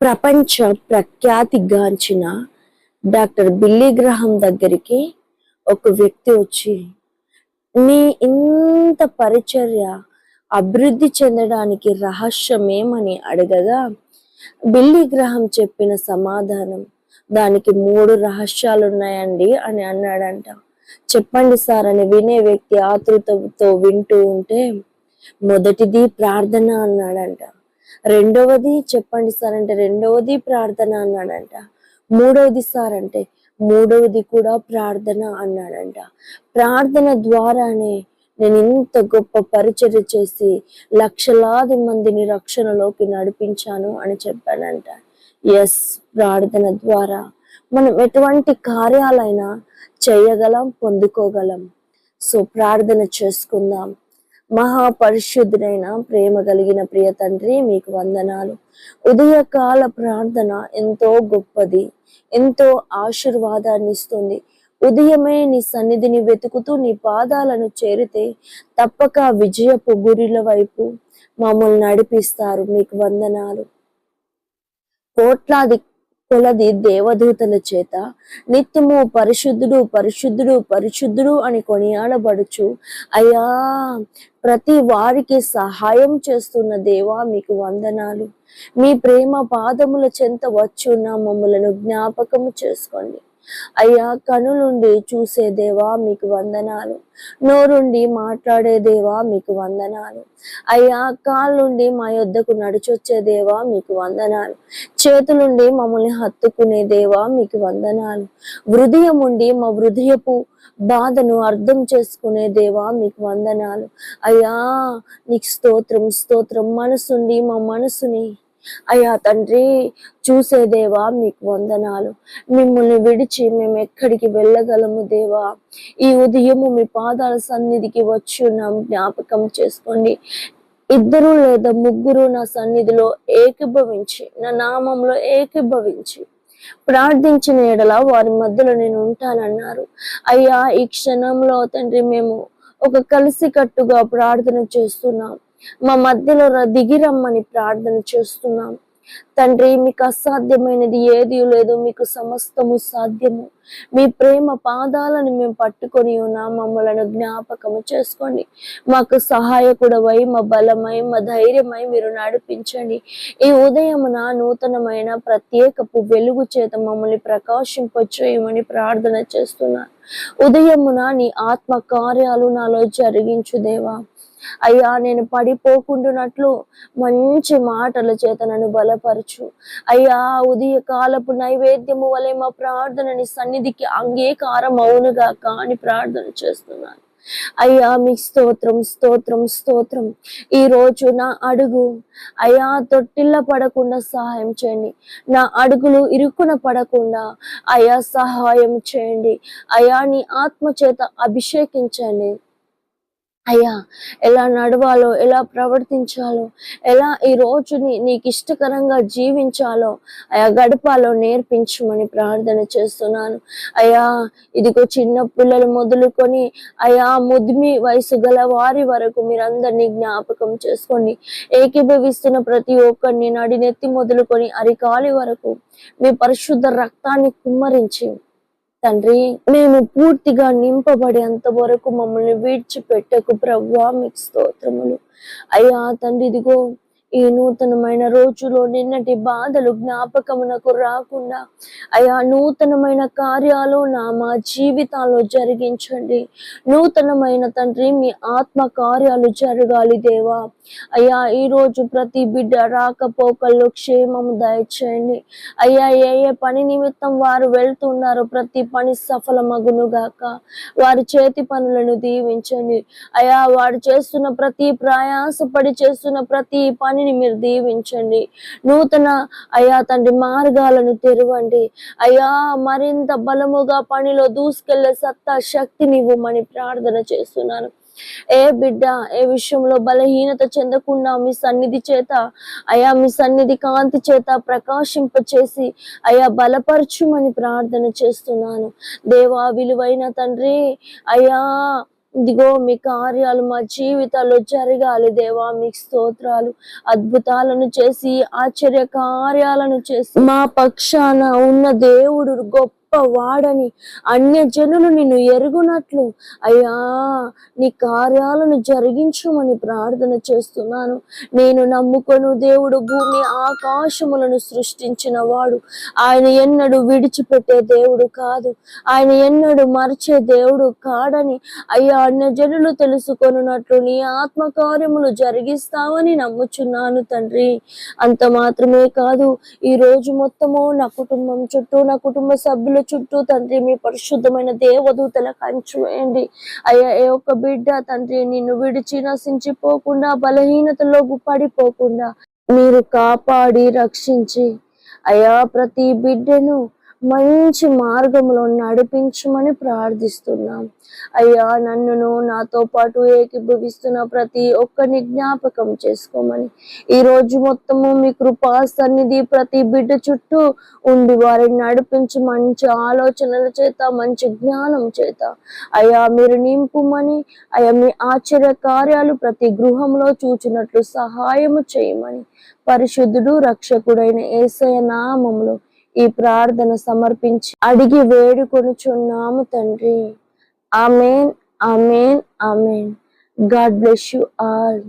ప్రపంచ ప్రఖ్యాతిగాంచిన doctor Billy గ్రహం దగ్గరికి ఒక వ్యక్తి వచ్చి నీ ఇంత పరిచర్య అభివృద్ధి చెందడానికి రహస్యం ఏమని అడగగా బిల్లీ గ్రహం చెప్పిన సమాధానం దానికి మూడు రహస్యాలు ఉన్నాయండి అని అన్నాడంట. చెప్పండి సార్ అని వినే వ్యక్తి ఆతృతతో వింటూ ఉంటే మొదటిది ప్రార్థన అన్నాడంట. రెండవది చెప్పండి సార్ అంటే రెండవది ప్రార్థన అన్నాడంట. మూడవది సార్ అంటే మూడవది కూడా ప్రార్థన అన్నాడంట. ప్రార్థన ద్వారానే నేను ఇంత గొప్ప పరిచర్య చేసి లక్షలాది మందిని రక్షణలోకి నడిపించాను అని చెప్పానంట ఎస్ ప్రార్థన ద్వారా మనం ఎటువంటి కార్యాలైనా చేయగలం పొందుకోగలం. సో ప్రార్థన చేసుకుందాం. మహాపరిశుద్ధుడైన ప్రేమ కలిగిన ప్రియ తండ్రి మీకు వందనాలు. ఉదయకాల ప్రార్థన ఎంతో గొప్పది ఎంతో ఆశీర్వాదాన్ని ఇస్తుంది. ఉదయమే నీ సన్నిధిని వెతుకుతూ నీ పాదాలను చేరితే తప్పక విజయపు గురిల వైపు మమ్మల్ని నడిపిస్తారు. మీకు వందనాలు. కోట్లాది కొలది దేవదూతల చేత నిత్యము పరిశుద్ధుడు పరిశుద్ధుడు పరిశుద్ధుడు అని కొనియాడబడుచు. అయ్యా ప్రతి వారికి సహాయం చేస్తున్న దేవా మీకు వందనాలు. మీ ప్రేమ పాదముల చెంత వచ్చున్న మమ్మలను జ్ఞాపకము చేసుకోండి. అయ్యా కనులుండి చూసే దేవా మీకు వందనాలు. నోరుండి మాట్లాడే దేవా మీకు వందనాలు. అయ్యా కాళ్ళుండి మా యొద్దకు నడిచొచ్చేదేవా మీకు వందనాలు. చేతులుండి మమ్మల్ని హత్తుకునే దేవా మీకు వందనాలు. హృదయం ఉండి మా హృదయపు బాధను అర్థం చేసుకునే దేవా మీకు వందనాలు. అయ్యా నీకు స్తోత్రం స్తోత్రం. మనసుండి మా మనసుని అయ్యా తండ్రి చూసేదేవా మీకు వందనాలు. మిమ్మల్ని విడిచి మేము ఎక్కడికి వెళ్ళగలము దేవా? ఈ ఉదయము మీ పాదాల సన్నిధికి వచ్చి జ్ఞాపకం చేసుకోండి. ఇద్దరు లేదా ముగ్గురు నా సన్నిధిలో ఏకీభవించి నా నామంలో ఏకీభవించి ప్రార్థించిన ఎడల వారి మధ్యలో నేను ఉంటానన్నారు. అయ్యా ఈ క్షణంలో తండ్రి మేము ఒక కలిసి కట్టుగా ప్రార్థన చేస్తున్నాం. మా మధ్యలో దిగి దిగిరమ్మని ప్రార్థన చేస్తున్నాం. తండ్రి మీకు అసాధ్యమైనది ఏది లేదు మీకు సమస్తము సాధ్యము. మీ ప్రేమ పాదాలను మేము పట్టుకొని ఉన్నా మమ్మలను జ్ఞాపకము చేసుకోండి. మాకు సహాయకుడవై మా బలమై మా ధైర్యమై మీరు నడిపించండి. ఈ ఉదయమున నూతనమైన ప్రత్యేకపు వెలుగు చేత మమ్మల్ని ప్రకాశింపచేయమని ప్రార్థన చేస్తున్నాను ఉదయమున నీ ఆత్మ కార్యాలు నాలో జరిగించు దేవా. అయ్యా నేను పడిపోకుండానట్లు మంచి మాటల చేత నన్ను బలపరచు. అయ్యా ఉదయ కాలపు నైవేద్యము వలె మా ప్రార్థనని సన్నిధికి అంగీకారం అవునుగా కాని ప్రార్థన చేస్తున్నాను. అయ్యా మీ స్తోత్రం స్తోత్రం స్తోత్రం. ఈ రోజు నా అడుగు అయ్యా తొట్టిల్ల పడకుండా సహాయం చేయండి. నా అడుగులు ఇరుకున పడకుండా అయ్యా సహాయం చేయండి. అయ్యా నీ ఆత్మ చేత అభిషేకించండి. అయ్యా ఎలా నడవాలో ఎలా ప్రవర్తించాలో ఎలా ఈ రోజుని నీకు ఇష్టకరంగా జీవించాలో అయా గడపాలో నేర్పించమని ప్రార్థన చేస్తున్నాను. అయ్యా ఇదిగో చిన్న పిల్లలు మొదలుకొని అయా ముద్మి వయసు గల వారి వరకు మీరందరినీ జ్ఞాపకం చేసుకోండి. ఏకీభవిస్తున్న ప్రతి ఒక్కరిని నడినెత్తి మొదలుకొని అరికాలి వరకు మీ పరిశుద్ధ రక్తాన్ని కుమ్మరించి తండ్రి మేము పూర్తిగా నింపబడేంత వరకు మమ్మల్ని విడిచిపెట్టకు ప్రవ్వా మీకు స్తోత్రములు. అయ్యా తండ్రి ఇదిగో ఈ నూతనమైన రోజులో నిన్నటి బాధలు జ్ఞాపకమునకు రాకుండా అయా నూతనమైన కార్యాలు నా మా జీవితాల్లో జరిగించండి. నూతనమైన తండ్రి మీ ఆత్మ కార్యాలు జరగాలి దేవా. అయ్యా ఈ రోజు ప్రతి బిడ్డ రాకపోకల్లో క్షేమము దయచేయండి. అయ్యా ఏ ఏ పని నిమిత్తం వారు వెళ్తున్నారో ప్రతి పని సఫలమగును గాక వారి చేతి పనులను దీవించండి. అయ్యా వారు చేస్తున్న ప్రతి ప్రయాసపడి చేస్తున్న ప్రతి పని పనిని మీరు దీవించండి. నూతన అయ్యా తండ్రి మార్గాలను తెరవండి. అయ్యా మరింత బలముగా పనిలో దూసుకెళ్ళే సత్తా శక్తిని ఇవ్వమని ప్రార్థన చేస్తున్నాను. ఏ బిడ్డ ఏ విషయంలో బలహీనత చెందకుండా మీ సన్నిధి చేత అయా మీ సన్నిధి కాంతి చేత ప్రకాశింప చేసి అయా బలపరచుమని ప్రార్థన చేస్తున్నాను. దేవా విలువైన తండ్రి అయ్యా ఇదిగో మీ కార్యాలు మా జీవితాల్లో జరగాలి దేవా మీకు స్తోత్రాలు అద్భుతాలను చేసి ఆశ్చర్య కార్యాలను చేసి. మా పక్షాన ఉన్న దేవుడు గొప్ప వాడని అన్య జనులు నిన్ను ఎరుగునట్లు. అయ్యా నీ కార్యాలను జరిగించమని ప్రార్థన చేస్తున్నాను. నేను నమ్ముకొను దేవుడు భూమి ఆకాశములను సృష్టించిన వాడు ఆయన ఎన్నడూ విడిచిపెట్టే దేవుడు కాదు. ఆయన ఎన్నడూ మర్చే దేవుడు కాడని. అయ్యా అన్య జనులు తెలుసుకొనున్నట్లు నీ ఆత్మకార్యములు జరిగిస్తావని నమ్ముచున్నాను తండ్రి. అంత మాత్రమే కాదు ఈ రోజు మొత్తము నా కుటుంబం చుట్టూ నా కుటుంబ సభ్యుల చుట్టూ తండ్రి మీ పరిశుద్ధమైన దేవదూతల కంచువేయండి అయ్యా ఏ ఒక్క బిడ్డ తండ్రి నిన్ను విడిచి నశించిపోకుండా బలహీనతలో పడిపోకుండా మీరు కాపాడి రక్షించి. అయా ప్రతి బిడ్డను మంచి మార్గంలో నడిపించమని ప్రార్థిస్తున్నాం. అయ్యా నన్నును నాతో పాటు ఏకీభవిస్తున్న ప్రతి ఒక్కరిని జ్ఞాపకం చేసుకోమని. ఈ రోజు మొత్తము మీ కృపా సన్నిధి ప్రతి బిడ్డ చుట్టూ ఉండి వారిని నడిపించి మంచి ఆలోచనల చేత మంచి జ్ఞానం చేత. అయ్యా మీరు నింపుమని. అయ్యా మీ ఆశ్చర్య కార్యాలు ప్రతి గృహంలో చూచినట్లు సహాయము చేయమని. పరిశుద్ధుడు రక్షకుడైన ఏసయ నామములో ఈ ప్రార్థన సమర్పించి అడిగి వేడుకొనుచున్నాము తండ్రి. Amen amen amen. God bless you all.